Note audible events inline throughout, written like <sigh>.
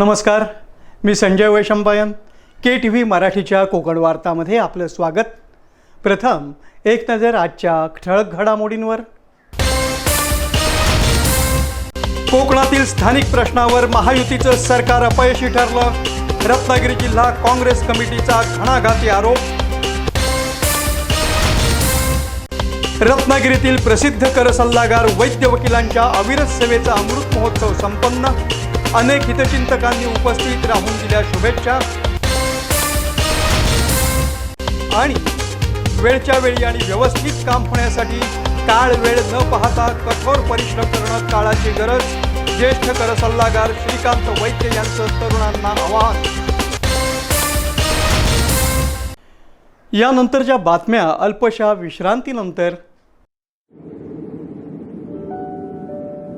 नमस्कार मी Sanjay Vaishampayan K T V मराठीच्या कोकण वार्तामध्ये आपलं स्वागत. प्रथम एक नजर आजच्या ठळक घडामोडींवर. कोकणातील स्थानिक प्रश्नावर महायुतीचं सरकार अपयशी ठरलं. रत्नागिरी जिल्हा काँग्रेस कमिटीचा घणाघाती आरोप. रत्नागिरीतील प्रसिद्ध कर सल्लागार वैद्य वकिलांच्या अविरत सेवेचा अमृत महोत्सव संपन्न. अनेक हितचिंतकांनी उपस्थित राहून दिल्या शुभेच्छा. आणि वेळच्या वेळी आणि व्यवस्थित काम होण्यासाठी काळ वेळ न पाहता कठोर परिश्रम करणं काळाची गरज. ज्येष्ठ कर सल्लागार श्रीकांत वैद्य यांचं तरुणांना आवाहन. यानंतरच्या बातम्या अल्पशा विश्रांतीनंतर.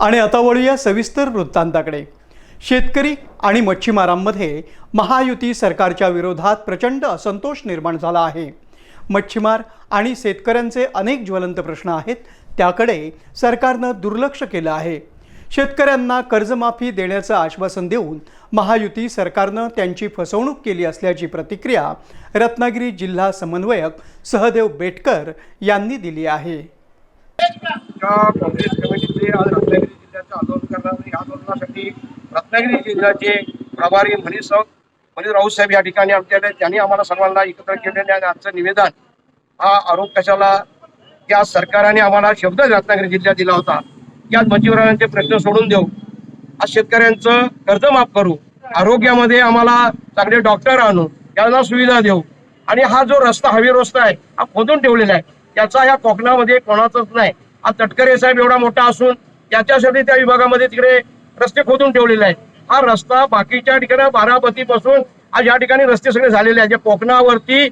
आणि आता वळूया सविस्तर वृत्तांताकडे. शेतकरी आणि मच्छीमारांमध्ये महायुती सरकारच्या विरोधात प्रचंड असंतोष निर्माण झाला आहे. मच्छीमार आणि शेतकऱ्यांचे अनेक ज्वलंत प्रश्न आहेत त्याकडे सरकारनं दुर्लक्ष केलं आहे. शेतकऱ्यांना कर्जमाफी देण्याचं आश्वासन देऊन महायुती सरकारनं त्यांची फसवणूक केली असल्याची प्रतिक्रिया रत्नागिरी जिल्हा समन्वयक सहदेव बेटकर यांनी दिली आहे. काँग्रेस कमिटीचे आज रत्नागिरी जिल्ह्याचं आंदोलन करणार आणि आंदोलनासाठी रत्नागिरी जिल्ह्याचे प्रभारी मनीष मनीष राऊत साहेब या ठिकाणी आमच्याकडे त्यांनी आम्हाला सर्वांना एकत्र केलेले आणि आजचं निवेदन हा आरोप कशाला? या सरकारने आम्हाला शब्द रत्नागिरी जिल्ह्यात दिला होता. यात आज मच्छीमारांचे प्रश्न सोडून देऊ. आज शेतकऱ्यांचं कर्ज माफ करू. आरोग्यामध्ये आम्हाला चांगले डॉक्टर आणू. त्यांना सुविधा देऊ. आणि हा जो रस्ता हवी रस्ता आहे हा खोदून ठेवलेला आहे. त्याचा या कोकणामध्ये कोणाचाच नाही. हा तटकरे साहेब एवढा मोठा असून त्याच्यासाठी त्या विभागामध्ये तिकडे रस्ते खोदून ठेवलेले आहेत. हा रस्ता बाकीच्या ठिकाणी बारामतीपासून आज या ठिकाणी रस्ते सगळे झालेले आहेत. जे कोकणावरती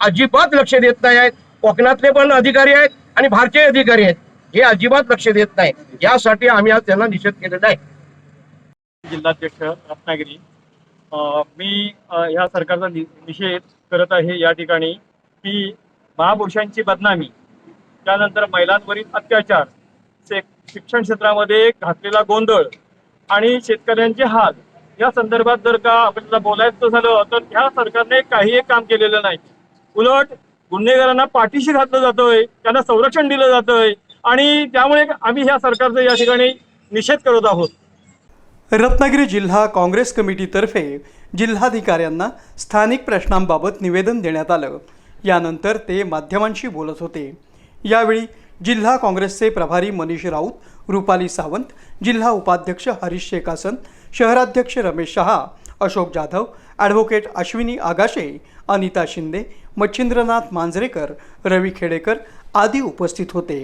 अजिबात लक्ष देत नाही आहेत. कोकणातले पण अधिकारी आहेत आणि भारतीय अधिकारी आहेत. हे अजिबात लक्ष देत नाही. यासाठी आम्ही आज त्यांना निषेध केलेला आहे. जिल्हाध्यक्ष रत्नागिरी मी ह्या सरकारचा नि- निषेध करत आहे या ठिकाणी की महापुरुषांची बदनामी. त्यानंतर महिलांवरील अत्याचार. शिक्षण क्षेत्रामध्ये घातलेला गोंधळ आणि शेतकऱ्यांचे हाल. या संदर्भात जर का आपल्याला बोलायचं झालं तर ह्या सरकारने काही एक काम केलेलं नाही. उलट गुन्हेगारांना पाठीशी घातलं जातोय त्यांना संरक्षण दिलं जातंय आणि त्यामुळे आम्ही ह्या सरकारचा या ठिकाणी निषेध करत आहोत. रत्नागिरी जिल्हा काँग्रेस कमिटीतर्फे जिल्हाधिकाऱ्यांना स्थानिक प्रश्नांबाबत निवेदन देण्यात आलं. यानंतर ते माध्यमांशी बोलत होते. यावेळी जिल्हा काँग्रेसचे प्रभारी मनीष राऊत रुपाली सावंत जिल्हा उपाध्यक्ष हरीश शेखासन शहराध्यक्ष रमेश शहा अशोक जाधव ॲडव्होकेट अश्विनी आगाशे अनिता शिंदे मच्छिंद्रनाथ मांजरेकर रवी खेडेकर आदी उपस्थित होते.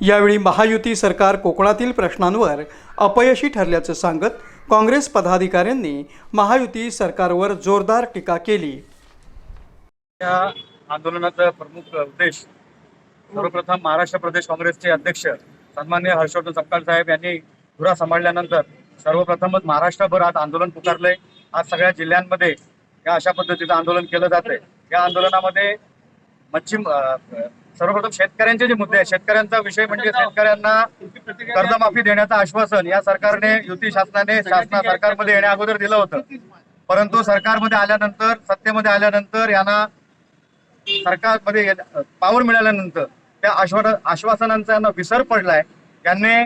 यावेळी महायुती सरकार कोकणातील प्रश्नांवर अपयशी ठरल्याचं सांगत काँग्रेस पदाधिकाऱ्यांनी महायुती सरकारवर जोरदार टीका केली. या आंदोलनाचा प्रमुख उद्देश सर्वप्रथम महाराष्ट्र प्रदेश काँग्रेसचे अध्यक्ष सन्मान्य हर्षवर्धन सपकाळ साहेब यांनी धुरा सांभाळल्यानंतर सर्वप्रथमच महाराष्ट्रभर आज आंदोलन पुकारलंय. आज सगळ्या जिल्ह्यांमध्ये या अशा पद्धतीचं आंदोलन केलं जातंय. या आंदोलनामध्ये मच्छी सर्वप्रथम शेतकऱ्यांचे जे मुद्दे आहेत शेतकऱ्यांचा विषय म्हणजे शेतकऱ्यांना कर्जमाफी देण्याचं आश्वासन या सरकारने युती शासनाने शासना सरकारमध्ये येण्या अगोदर दिलं होतं. परंतु सरकारमध्ये आल्यानंतर सत्तेमध्ये आल्यानंतर यांना सरकारमध्ये पावर मिळाल्यानंतर त्या आश्वा आश्वासनांचा यांना विसर पडलाय. त्यांनी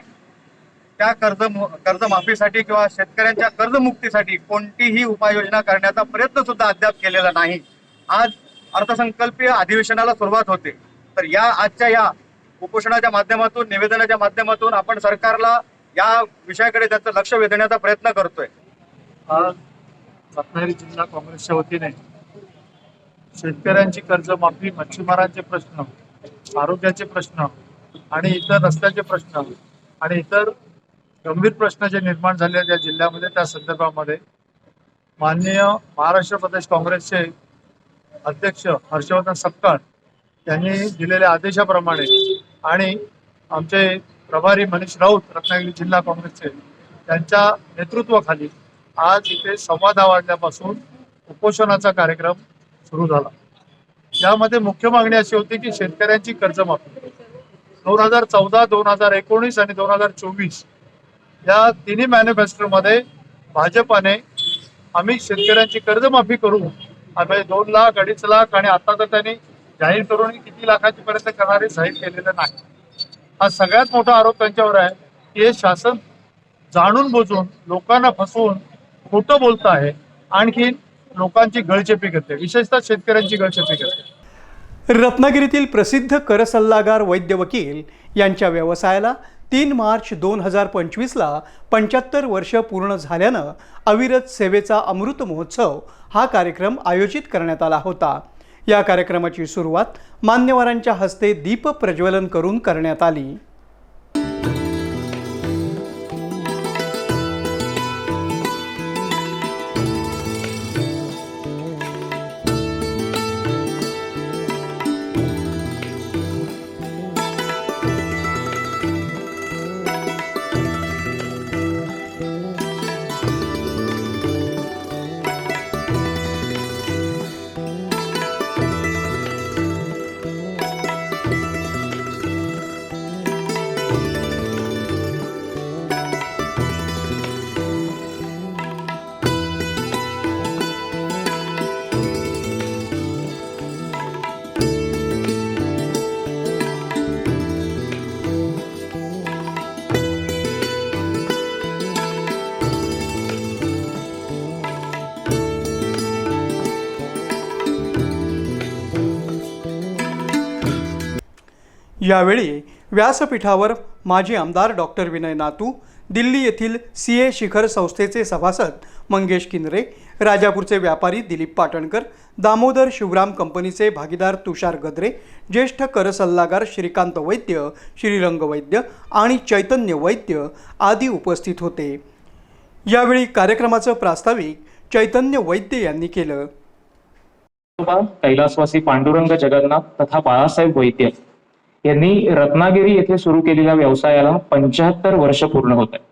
त्या कर्ज कर्जमाफीसाठी किंवा शेतकऱ्यांच्या कर्जमुक्तीसाठी कोणतीही उपाययोजना करण्याचा प्रयत्न सुद्धा अद्याप केलेला नाही. आज अर्थसंकल्पीय अधिवेशनाला सुरुवात होते. तर या आजच्या या उपोषणाच्या माध्यमातून निवेदनाच्या माध्यमातून आपण सरकारला या विषयाकडे त्याचं लक्ष वेधण्याचा प्रयत्न करतोय. रत्नागिरी जिल्हा काँग्रेसच्या वतीने शेतकऱ्यांची कर्जमाफी मच्छीमारांचे प्रश्न आरोग्याचे प्रश्न आणि इतर रस्त्याचे प्रश्न आणि इतर गंभीर प्रश्न जे निर्माण झाले त्या या जिल्ह्यामध्ये त्या संदर्भामध्ये माननीय महाराष्ट्र प्रदेश काँग्रेसचे अध्यक्ष हर्षवर्धन सपकाळ यांनी दिलेल्या आदेशाप्रमाणे आणि आमचे प्रभारी मनीष राऊत रत्नागिरी जिल्हा काँग्रेसचे त्यांच्या नेतृत्वाखाली आज इथे सव्वा दहा वाजल्यापासून उपोषणाचा कार्यक्रम सुरू झाला. यामध्ये मुख्य मागणी अशी होती की शेतकऱ्यांची कर्जमाफी दोन हजार चौदा दोन हजार एकोणीस आणि दोन हजार चोवीस या तिन्ही मॅनिफेस्टोमध्ये भाजपाने आम्ही शेतकऱ्यांची कर्जमाफी करू. आम्ही दोन लाख अडीच लाख आणि आता तर त्यांनी जाहीर करून किती लाखाची पर्यंत करणारे जाहीर केलेलं नाही. हा सगळ्यात मोठा आरोप त्यांच्यावर आहे की हे शासन जाणून बुजून लोकांना फसवून खोटं बोलत आहे. आणखीन लोकांची गळचेपी करते. विशेषतः शेतकऱ्यांची गळचेपी करते. रत्नागिरीतील प्रसिद्ध कर सल्लागार वैद्य वकील यांच्या व्यवसायाला तीन मार्च दोन हजार पंचवीसला पंच्याहत्तर वर्ष पूर्ण झाल्यानं अविरत सेवेचा अमृत महोत्सव हा कार्यक्रम आयोजित करण्यात आला होता. या कार्यक्रमाची सुरुवात मान्यवरांच्या हस्ते दीप प्रज्वलन करून करण्यात आली. यावेळी व्यासपीठावर माजी आमदार डॉक्टर विनय नातू दिल्ली येथील सी ए शिखर संस्थेचे सभासद मंगेश किनरे राजापूरचे व्यापारी दिलीप पाटणकर दामोदर शिवराम कंपनीचे भागीदार तुषार गद्रे ज्येष्ठ कर सल्लागार श्रीकांत वैद्य श्रीरंग वैद्य आणि चैतन्य वैद्य आदी उपस्थित होते. यावेळी कार्यक्रमाचं प्रास्ताविक चैतन्य वैद्य यांनी केलं. कैलासवासी पांडुरंग जगन्नाथ तथा बाळासाहेब वैद्य. यांनी रत्नागिरी येथे सुरू केलेल्या व्यवसायाला पंच्याहत्तर वर्ष पूर्ण होत आहे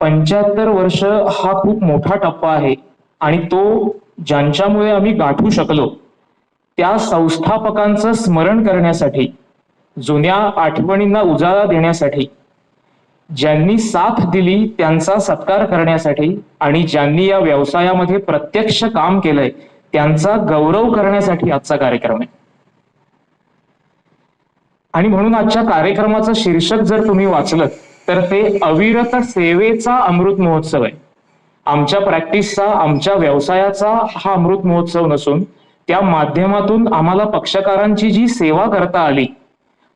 पंच्याहत्तर वर्ष हा खूप मोठा टप्पा आहे आणि तो ज्यांच्यामुळे आम्ही गाठू शकलो त्या संस्थापकांचं स्मरण करण्यासाठी जुन्या आठवणींना उजाळा देण्यासाठी ज्यांनी साथ दिली त्यांचा सत्कार करण्यासाठी आणि ज्यांनी या व्यवसायामध्ये प्रत्यक्ष काम केलंय त्यांचा गौरव करण्यासाठी आजचा कार्यक्रम आहे. आणि म्हणून आजच्या कार्यक्रमाचं शीर्षक जर तुम्ही वाचलं तर ते अविरत सेवेचा अमृत महोत्सव आहे. आमच्या प्रॅक्टिसचा आमच्या व्यवसायाचा हा अमृत महोत्सव नसून त्या माध्यमातून आम्हाला पक्षकारांची जी सेवा करता आली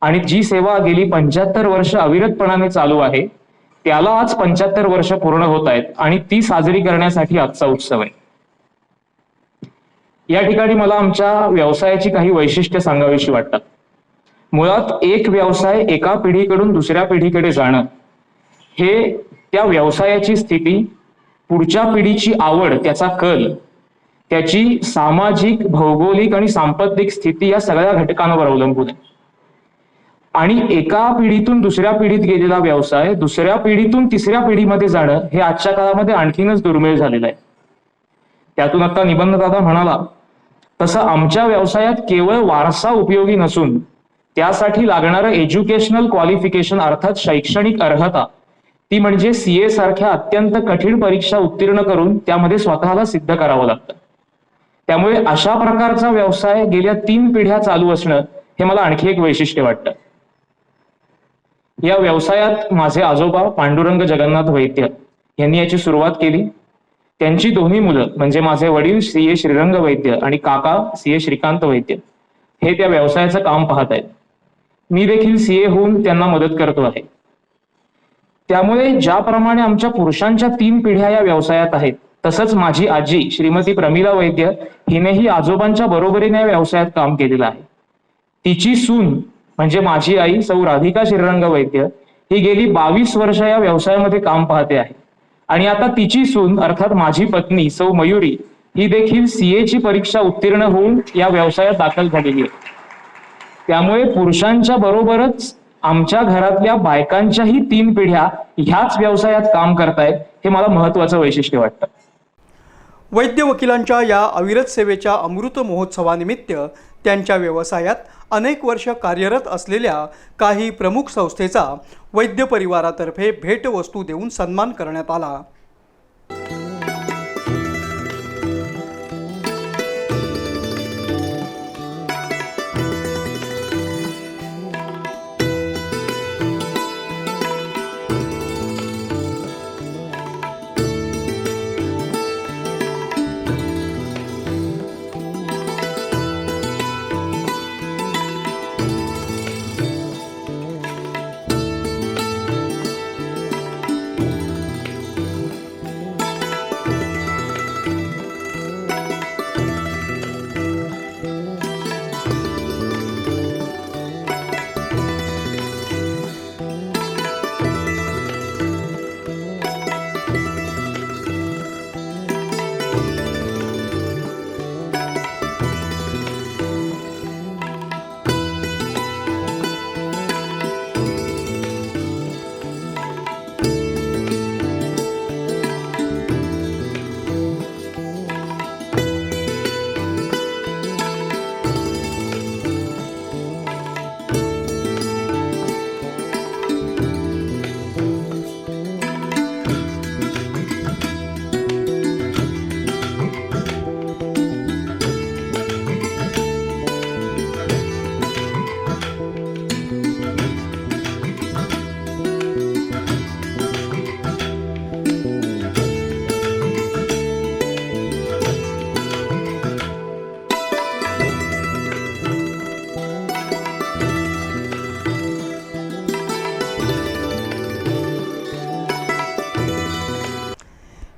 आणि जी सेवा गेली पंच्याहत्तर वर्ष अविरतपणाने चालू आहे त्याला आज पंच्याहत्तर वर्ष पूर्ण होत आहेत आणि ती साजरी करण्यासाठी आजचा उत्सव आहे. या ठिकाणी मला आमच्या व्यवसायाची काही वैशिष्ट्य सांगावीशी वाटतात. मुळात एक व्यवसाय एका पिढीकडून दुसऱ्या पिढीकडे जाणं. हे त्या व्यवसायाची स्थिती पुढच्या पिढीची आवड त्याचा कल त्याची सामाजिक भौगोलिक आणि सांपत्तिक स्थिती या सगळ्या घटकांवर अवलंबून आहे. आणि एका पिढीतून दुसऱ्या पिढीत गेलेला व्यवसाय दुसऱ्या पिढीतून तिसऱ्या पिढीमध्ये जाणं हे आजच्या काळामध्ये आणखीनच दुर्मिळ झालेलं आहे. त्यातून आता निबंध दादा म्हणाला तसं आमच्या व्यवसायात केवळ वारसा उपयोगी नसून त्यासाठी लागणारं एज्युकेशनल क्वालिफिकेशन अर्थात शैक्षणिक अर्हता. ती म्हणजे सीए सारख्या अत्यंत कठीण परीक्षा उत्तीर्ण करून त्यामध्ये स्वतःला सिद्ध करावं लागतं. त्यामुळे अशा प्रकारचा व्यवसाय गेल्या तीन पिढ्या चालू असणं हे मला आणखी एक वैशिष्ट्य वाटतं. या व्यवसायात माझे आजोबा पांडुरंग जगन्नाथ वैद्य यांनी याची सुरुवात केली. त्यांची दोन्ही मुलं म्हणजे माझे वडील सीए ए श्रीरंग वैद्य आणि काका सी ए श्रीकांत वैद्य हे त्या व्यवसायाचं काम पाहत आहेत. मी देखील सीए होऊन त्यांना मदत करतो आहे. त्यामुळे ज्याप्रमाणे आमच्या पुरुषांच्या तीन पिढ्या या व्यवसायात आहेत तसंच माझी आजी श्रीमती प्रमिला वैद्य हिनेही आजोबांच्या बरोबरीने या व्यवसायात काम केलेलं आहे. तिची सून म्हणजे माझी आई सौ राधिका श्रीरंग वैद्य ही गेली बावीस वर्ष या व्यवसायामध्ये काम पाहते आहे. आणि आता तिची सून अर्थात माझी पत्नी सौ मयुरी ही देखील सीए ची परीक्षा उत्तीर्ण होऊन या व्यवसायात दाखल झालेली आहे. त्यामुळे पुरुषांच्या बरोबरच आमच्या घरातल्या बायकांच्याही तीन पिढ्या ह्याच व्यवसायात काम करतायत हे मला महत्वाचं वैशिष्ट्य वाटतं. वैद्य वकिलांच्या या अविरत सेवेच्या अमृत महोत्सवानिमित्त त्यांच्या व्यवसायात अनेक वर्ष कार्यरत असलेल्या काही प्रमुख संस्थेचा वैद्य परिवारातर्फे भेटवस्तू देऊन सन्मान करण्यात आला.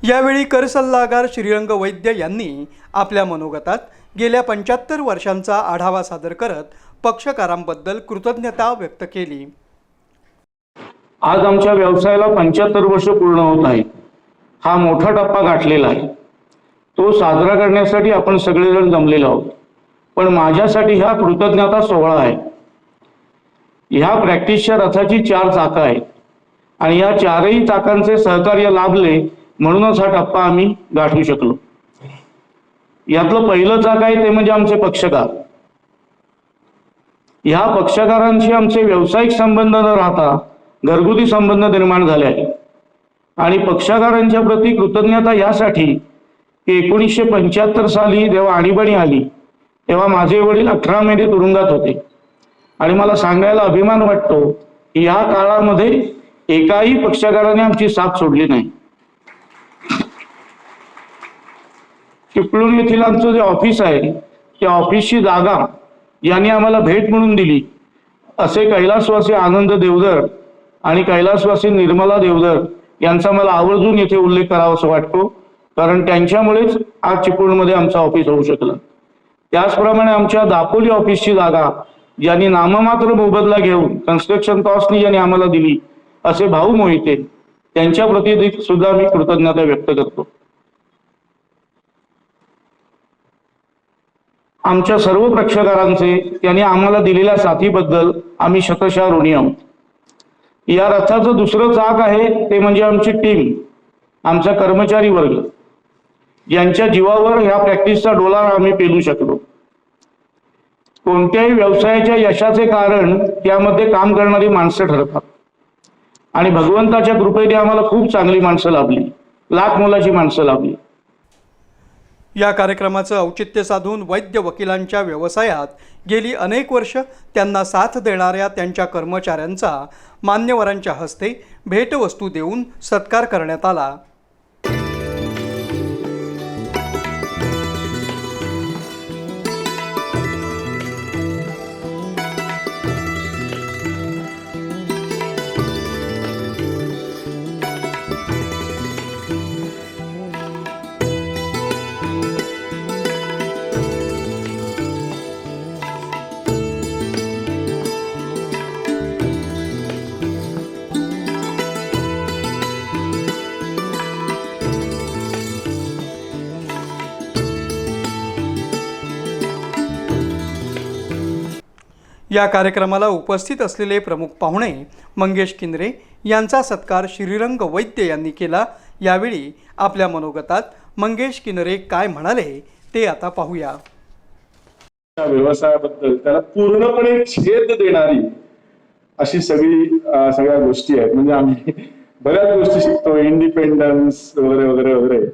यावेळी कर सल्लागार श्रीरंग वैद्य यांनी आपल्या मनोगतात गेल्या पंच्याहत्तर वर्षांचा आढावा सादर करत पक्षकारांबद्दल कृतज्ञता व्यक्त केली. आज आमच्या व्यवसायाला पंच्याहत्तर वर्ष पूर्ण होत आहे. हा मोठा टप्पा गाठलेला आहे. तो साजरा करण्यासाठी आपण सगळेजण जमलेलो आहोत. पण माझ्यासाठी हा कृतज्ञता सोहळा आहे. ह्या प्रॅक्टिसच्या रथाची चार चाकं आहेत. आणि या चारही चाकांचे सहकार्य लाभले म्हणूनच हा टप्पा आम्ही गाठू शकलो. यातलं पहिलं चाक आहे ते म्हणजे आमचे पक्षकार. ह्या पक्षकारांशी आमचे व्यावसायिक संबंध न राहता घरगुती संबंध निर्माण झाले आहे आणि पक्षकारांच्या प्रती कृतज्ञता यासाठी की एकोणीसशे पंच्याहत्तर साली जेव्हा आणीबाणी आली तेव्हा माझे वडील अठरा महिने तुरुंगात होते. आणि मला सांगायला अभिमान वाटतो की या काळामध्ये एकाही पक्षकाराने आमची साथ सोडली नाही. चिपळूण येथील आमचं जे ऑफिस आहे त्या ऑफिसची जागा यांनी आम्हाला भेट म्हणून दिली. असे कैलासवासी आनंद देवधर आणि कैलासवासी निर्मला देवधर यांचा मला आवर्जून येथे उल्लेख करावा असं वाटतो कारण त्यांच्यामुळेच आज चिपळूणमध्ये आमचं ऑफिस होऊ शकलं. त्याचप्रमाणे आमच्या दापोली ऑफिसची जागा ज्यांनी नाममात्र मोबदला घेऊन कन्स्ट्रक्शन कॉस्टनी ज्यांनी आम्हाला दिली असे भाऊ मोहिते त्यांच्या प्रती सुद्धा मी कृतज्ञता व्यक्त करतो. आमच्या सर्व प्रेक्षकारांचे त्यांनी आम्हाला दिलेल्या साथीबद्दल आम्ही शतशः ऋणी आहोत. या रथाचं दुसरं चाक आहे ते म्हणजे आमची टीम आमचा कर्मचारी वर्ग. यांच्या जीवावर ह्या प्रॅक्टिसचा डोला आम्ही पेलू शकलो. कोणत्याही व्यवसायाच्या यशाचे कारण त्यामध्ये काम करणारी माणसं ठरतात. आणि भगवंताच्या कृपेने आम्हाला खूप चांगली माणसं लाभली. लाख मोलाची माणसं लाभली. या कार्यक्रमाचं औचित्य साधून वैद्य वकिलांच्या व्यवसायात गेली अनेक वर्ष त्यांना साथ देणाऱ्या त्यांच्या कर्मचाऱ्यांचा मान्यवरांच्या हस्ते भेटवस्तू देऊन सत्कार करण्यात आला. या कार्यक्रमाला उपस्थित असलेले प्रमुख पाहुणे मंगेश किंद्रे यांचा सत्कार श्रीरंग वैद्य यांनी केला. यावेळी आपल्या मनोगतात मंगेश किनरे काय म्हणाले ते आता पाहूया. व्यवसायाबद्दल त्याला पूर्णपणे छेद देणारी अशी सगळी सगळ्या गोष्टी आहेत. म्हणजे आम्ही बऱ्याच गोष्टी शिकतो. इंडिपेंडन्स वगैरे वगैरे वगैरे.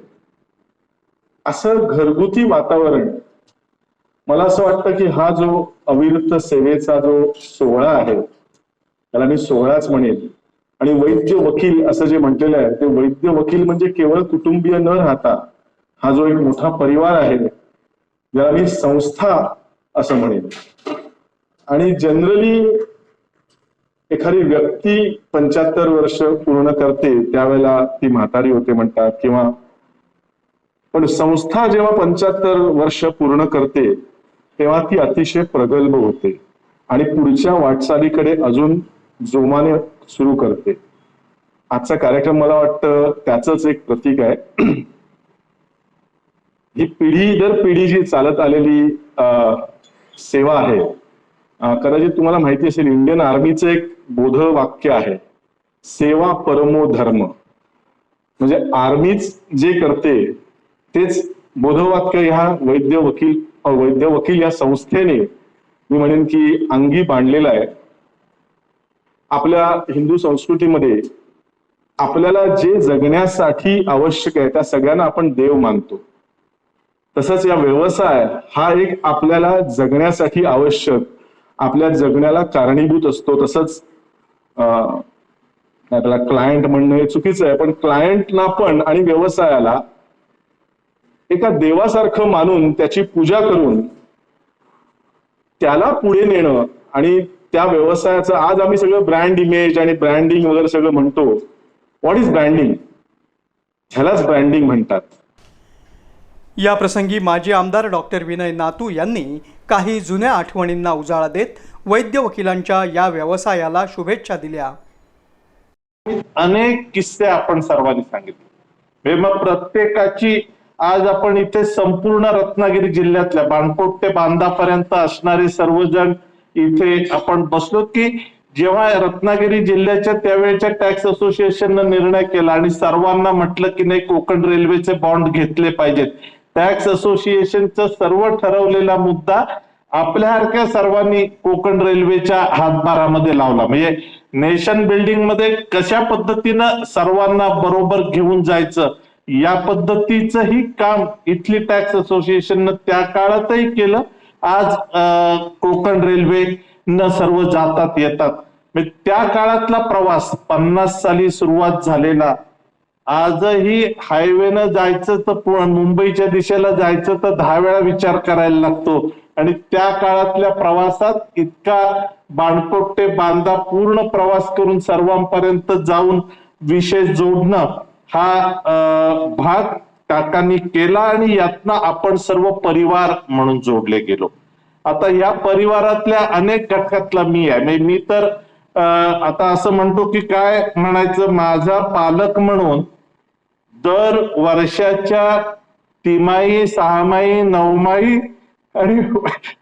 असं घरगुती वातावरण मला असं वाटतं की हा जो अविरुद्ध सेवेचा जो सोहळा आहे त्याला मी सोहळाच म्हणेन. आणि वैद्य वकील असं जे म्हटलेलं आहे ते वैद्य वकील म्हणजे केवळ कुटुंबीय न राहता हा जो एक मोठा परिवार आहे ज्याला मी संस्था असं म्हणेन. आणि जनरली एखादी व्यक्ती पंच्याहत्तर वर्ष पूर्ण करते त्यावेळेला ती म्हातारी होते म्हणतात किंवा पण संस्था जेव्हा पंच्याहत्तर वर्ष पूर्ण करते तेव्हा ती अतिशय प्रगल्भ होते. आणि पुढच्या वाटचालीकडे अजून जोमाने सुरू करते. आजचा कार्यक्रम मला वाटतं त्याच एक प्रतीक आहे. <clears throat> ही पिढी दर पिढी जी चालत आलेली सेवा आहे कदाचित तुम्हाला माहिती असेल इंडियन आर्मीचं एक बोध वाक्य आहे. सेवा परमो धर्म. म्हणजे आर्मीच जे करते तेच बोधवाक्य ह्या वैद्य वकील वैद्य वकील या संस्थेने मी म्हणेन की अंगी बांधलेलं आहे. आपल्या हिंदू संस्कृतीमध्ये आपल्याला जे जगण्यासाठी आवश्यक आहे त्या सगळ्यांना आपण देव मानतो. तसंच या व्यवसाय हा एक आपल्याला जगण्यासाठी आवश्यक आपल्या जगण्याला कारणीभूत असतो. तसंच त्याला क्लायंट म्हणणं हे चुकीचं आहे पण क्लायंटला पण आणि व्यवसायाला एका देवासारखं मानून त्याची पूजा करून त्याला पुढे नेणं आणि त्या व्यवसायाचं आज आम्ही सगळं ब्रँड इमेज आणि ब्रँडिंग वगैरे सगळं म्हणतो. व्हॉट इज ब्रँडिंग ह्यालाच ब्रँडिंग म्हणतात. या प्रसंगी माजी आमदार डॉक्टर विनय नातू यांनी काही जुन्या आठवणींना उजाळा देत वैद्य वकिलांच्या या व्यवसायाला शुभेच्छा दिल्या. अनेक किस्से आपण सर्वांनी सांगितले. हे मग प्रत्येकाची आज आपण इथे संपूर्ण रत्नागिरी जिल्ह्यातल्या बाणकोट ते बांदापर्यंत असणारे सर्वजण इथे आपण बसलो की जेव्हा रत्नागिरी जिल्ह्याच्या त्यावेळेच्या टॅक्स असोसिएशननं निर्णय केला आणि सर्वांना म्हटलं की नाही कोकण रेल्वेचे बॉन्ड घेतले पाहिजेत. टॅक्स असोसिएशनचा सर्व ठरवलेला मुद्दा आपल्यासारख्या सर्वांनी कोकण रेल्वेच्या हातभारामध्ये लावला. म्हणजे नेशन बिल्डिंगमध्ये कशा पद्धतीनं सर्वांना बरोबर घेऊन जायचं या पद्धतीचंही काम इथली टॅक्स असोसिएशननं त्या काळातही केलं. आज कोकण रेल्वे न सर्व जातात येतात. म्हणजे त्या काळातला प्रवास पन्नास साली सुरुवात झालेला. आजही हायवेनं जायचं तर मुंबईच्या दिशेला जायचं तर दहा वेळा विचार करायला लागतो. आणि त्या काळातल्या प्रवासात इतका बाणकोट ते बांधा पूर्ण प्रवास करून सर्वांपर्यंत जाऊन विषय जोडणं हा भाग काकांनी केला आणि यातनं आपण सर्व परिवार म्हणून जोडले गेलो. आता या परिवारातल्या अनेक घटकातला मी आहे. म्हणजे मी तर आता असं म्हणतो की काय म्हणायचं माझा पालक म्हणून दर वर्षाच्या तिमाही सहामाही नवमाही आणि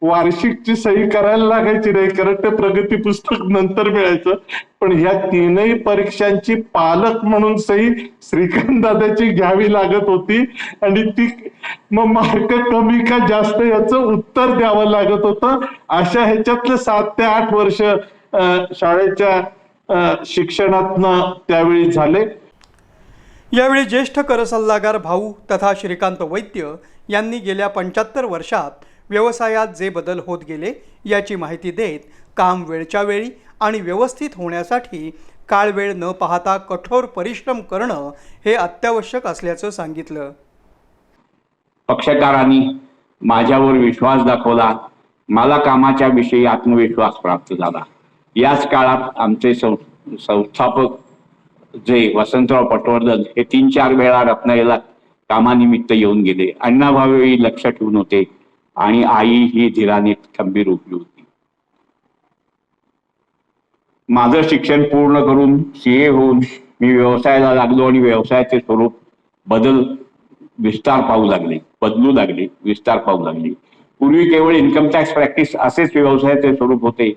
वार्षिकची सही करायला लागायची नाही कारण ते प्रगती पुस्तक नंतर मिळायचं. पण ह्या तीनही परीक्षांची पालक म्हणून सही श्रीकांत दादाची घ्यावी लागत होती. आणि ती मग मार्क कमी का जास्त याचं उत्तर द्यावं लागत होतं. अशा ह्याच्यातले सात ते आठ वर्ष शाळेच्या शिक्षणातनं त्यावेळी झाले. यावेळी ज्येष्ठ कर सल्लागार भाऊ तथा श्रीकांत वैद्य यांनी गेल्या पंच्याहत्तर वर्षात व्यवसायात जे बदल होत गेले याची माहिती देत काम वेळच्या वेळी आणि व्यवस्थित होण्यासाठी काळ वेळ न पाहता कठोर परिश्रम करणं हे अत्यावश्यक असल्याचं सांगितलं. पक्षकारांनी माझ्यावर विश्वास दाखवला. मला कामाच्या विषयी आत्मविश्वास प्राप्त झाला. याच काळात आमचे सं- संस्थापक जे वसंतराव पटवर्धन हे तीन चार वेळा रत्नागिरीला कामानिमित्त येऊन गेले. अण्णाभावेळी लक्ष ठेवून होते. आणि आई ही धीराने खंबीर उभी होती. माझं शिक्षण पूर्ण करून सीए होऊन मी व्यवसायाला लागलो आणि व्यवसायाचे स्वरूप बदल विस्तार पाहू लागले बदलू लागले विस्तार पाहू लागले. पूर्वी केवळ इन्कम टॅक्स प्रॅक्टिस असेच व्यवसायाचे स्वरूप होते.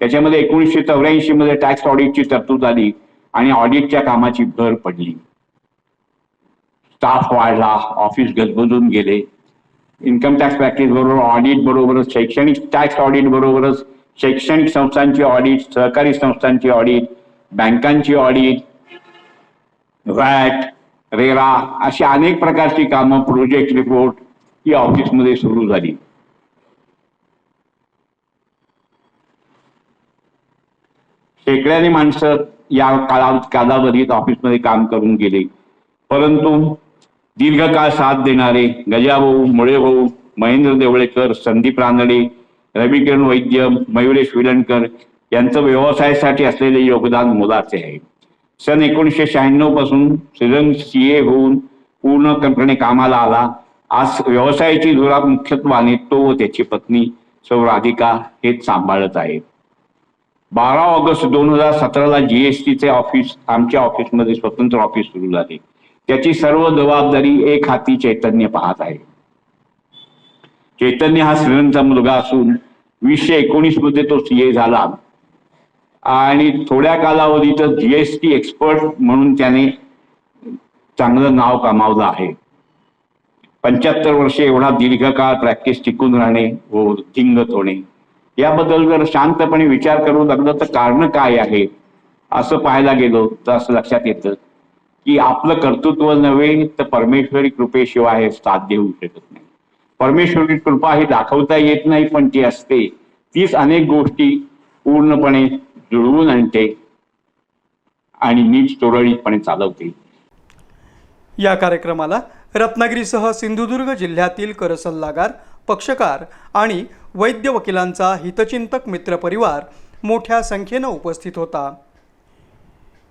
त्याच्यामध्ये एकोणीसशे चौऱ्याऐंशी मध्ये टॅक्स ऑडिटची तरतूद आली आणि ऑडिटच्या कामाची भर पडली. स्टाफ वाढला ऑफिस गजबजून गेले. इन्कम टॅक्स प्रॅक्टिस बरोबर ऑडिट बरोबरच शैक्षणिक टॅक्स ऑडिट बरोबरच शैक्षणिक संस्थांची ऑडिट सहकारी संस्थांची ऑडिट बँकांची ऑडिट व्हॅट रेरा अशी अनेक प्रकारची कामं प्रोजेक्ट रिपोर्ट ही ऑफिसमध्ये सुरू झाली. शेकड्याने माणसं या काळात कालावधीत ऑफिसमध्ये काम करून गेले. परंतु दीर्घकाळ साथ देणारे गजाभाऊ मुळेभाऊ महेंद्र देवळेकर संदीप रानडे रविकिरण वैद्य मयुरेश विलणकर यांचं व्यवसायासाठी असलेले योगदान मोलाचे आहे. सन एकोणीसशे शहाण्णवपासून श्रीरंग सीए होऊन पूर्णपणे कामाला आला. आज व्यवसायाची धुरा मुख्यत्वाने तो व त्याची पत्नी सौ राधिका हेच सांभाळत आहेत. बारा ऑगस्ट दोन हजार सतराला जीएसटीचे ऑफिस आमच्या ऑफिसमध्ये स्वतंत्र ऑफिस सुरू झाले. त्याची सर्व जबाबदारी एक हाती चैतन्य पाहत आहे. चैतन्य हा श्रीरंगचा मुलगा असून वीसशे एकोणीसमध्ये तो सीए झाला. आणि थोड्या कालावधीतच जीएसटी एक्सपर्ट म्हणून त्याने चांगलं नाव कमावलं आहे. पंच्याहत्तर वर्षे एवढा दीर्घकाळ प्रॅक्टिस टिकून राहणे व वृद्धिंगत होणे. याबद्दल जर शांतपणे विचार करू लागलं तर कारण काय आहे? असं पाहायला गेलो तर असं लक्षात येतं. की आपलं कर्तृत्व नव्हे तर परमेश्वरी कृपेशिवाय हे साध्य होऊ शकत नाही. परमेश्वरी कृपा ही दाखवता येत नाही पण ती असते. तीच अनेक गोष्टी पूर्णपणे जुळवून आणते आणि नीट तुरळीतपणे चालवते. या कार्यक्रमाला रत्नागिरीसह सिंधुदुर्ग जिल्ह्यातील करसल्लागार पक्षकार आणि वैद्य वकिलांचा हितचिंतक मित्र परिवार मोठ्या संख्येनं उपस्थित होता.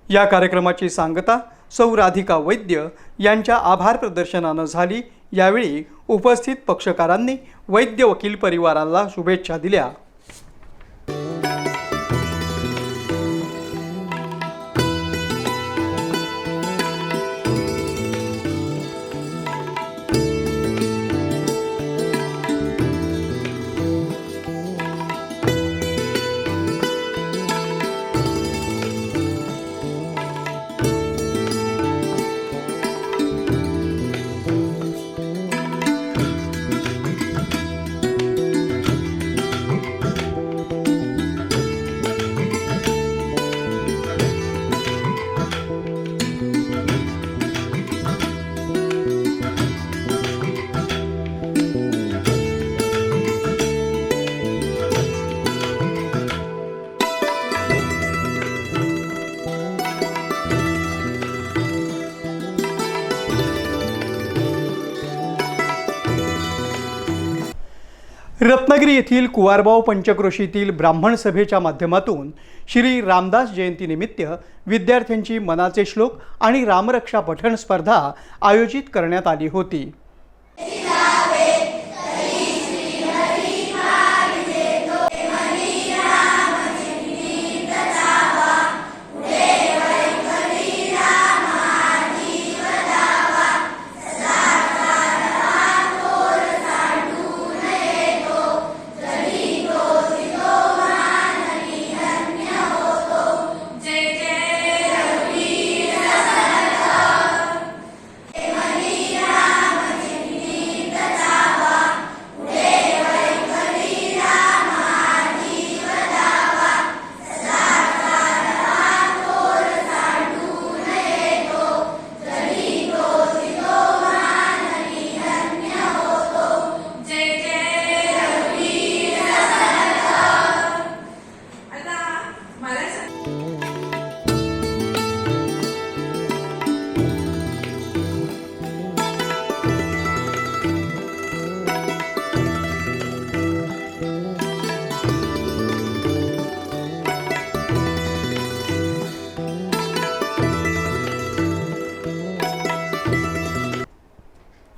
या कार्यक्रमाची सांगता सौ राधिका वैद्य यांच्या आभार प्रदर्शनानं झाली. यावेळी उपस्थित पक्षकारांनी वैद्य वकील परिवाराला शुभेच्छा दिल्या. रत्नागिरी येथील कुवारबाव पंचक्रोशीतील ब्राह्मण सभेच्या माध्यमातून श्री रामदास जयंतीनिमित्त विद्यार्थ्यांची मनाचे श्लोक आणि रामरक्षा पठण स्पर्धा आयोजित करण्यात आली होती.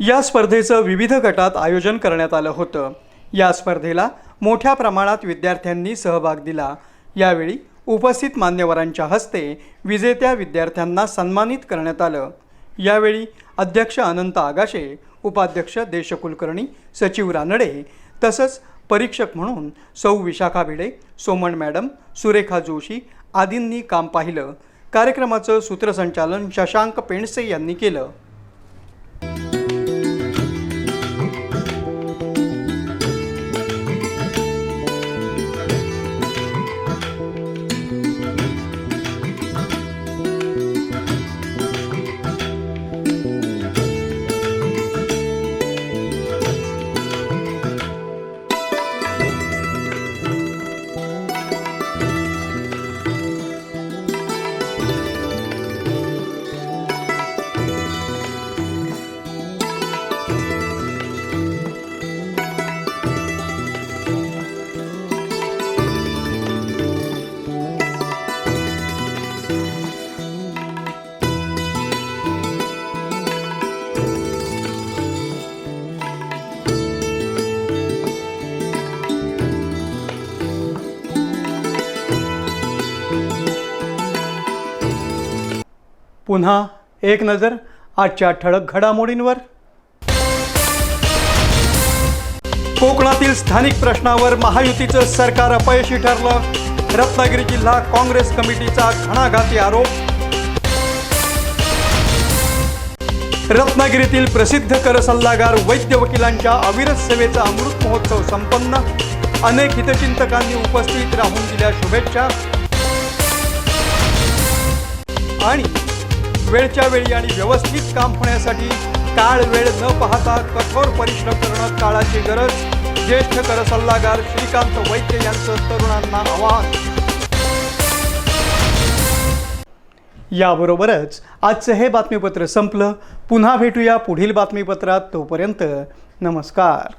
या स्पर्धेचं विविध गटात आयोजन करण्यात आलं होतं. या स्पर्धेला मोठ्या प्रमाणात विद्यार्थ्यांनी सहभाग दिला. यावेळी उपस्थित मान्यवरांच्या हस्ते विजेत्या विद्यार्थ्यांना सन्मानित करण्यात आलं. यावेळी अध्यक्ष अनंत आगाशे उपाध्यक्ष देशकुलकर्णी सचिव रानडे तसंच परीक्षक म्हणून सौ विशाखा भिडे सोमण मॅडम सुरेखा जोशी आदींनी काम पाहिलं. कार्यक्रमाचं सूत्रसंचालन शशांक पेंडसे यांनी केलं. पुन्हा एक नजर आजच्या ठळक घडामोडींवर. कोकणातील स्थानिक प्रश्नावर महायुतीचं सरकार अपयशी ठरलं. रत्नागिरी जिल्हा काँग्रेस कमिटीचा घणाघाती आरोप. रत्नागिरीतील प्रसिद्ध कर सल्लागार वैद्य वकिलांच्या अविरत सेवेचा अमृत महोत्सव संपन्न. अनेक हितचिंतकांनी उपस्थित राहून दिल्या शुभेच्छा. आणि वेळच्या वेळी आणि व्यवस्थित काम होण्यासाठी काळ वेळ न पाहता कठोर परिश्रम करणं काळाची गरज. ज्येष्ठ कर सल्लागार श्रीकांत वैद्य यांचं तरुणांना आवाहन. याबरोबरच आजचं हे बातमीपत्र संपलं. पुन्हा भेटूया पुढील बातमीपत्रात तोपर्यंत नमस्कार.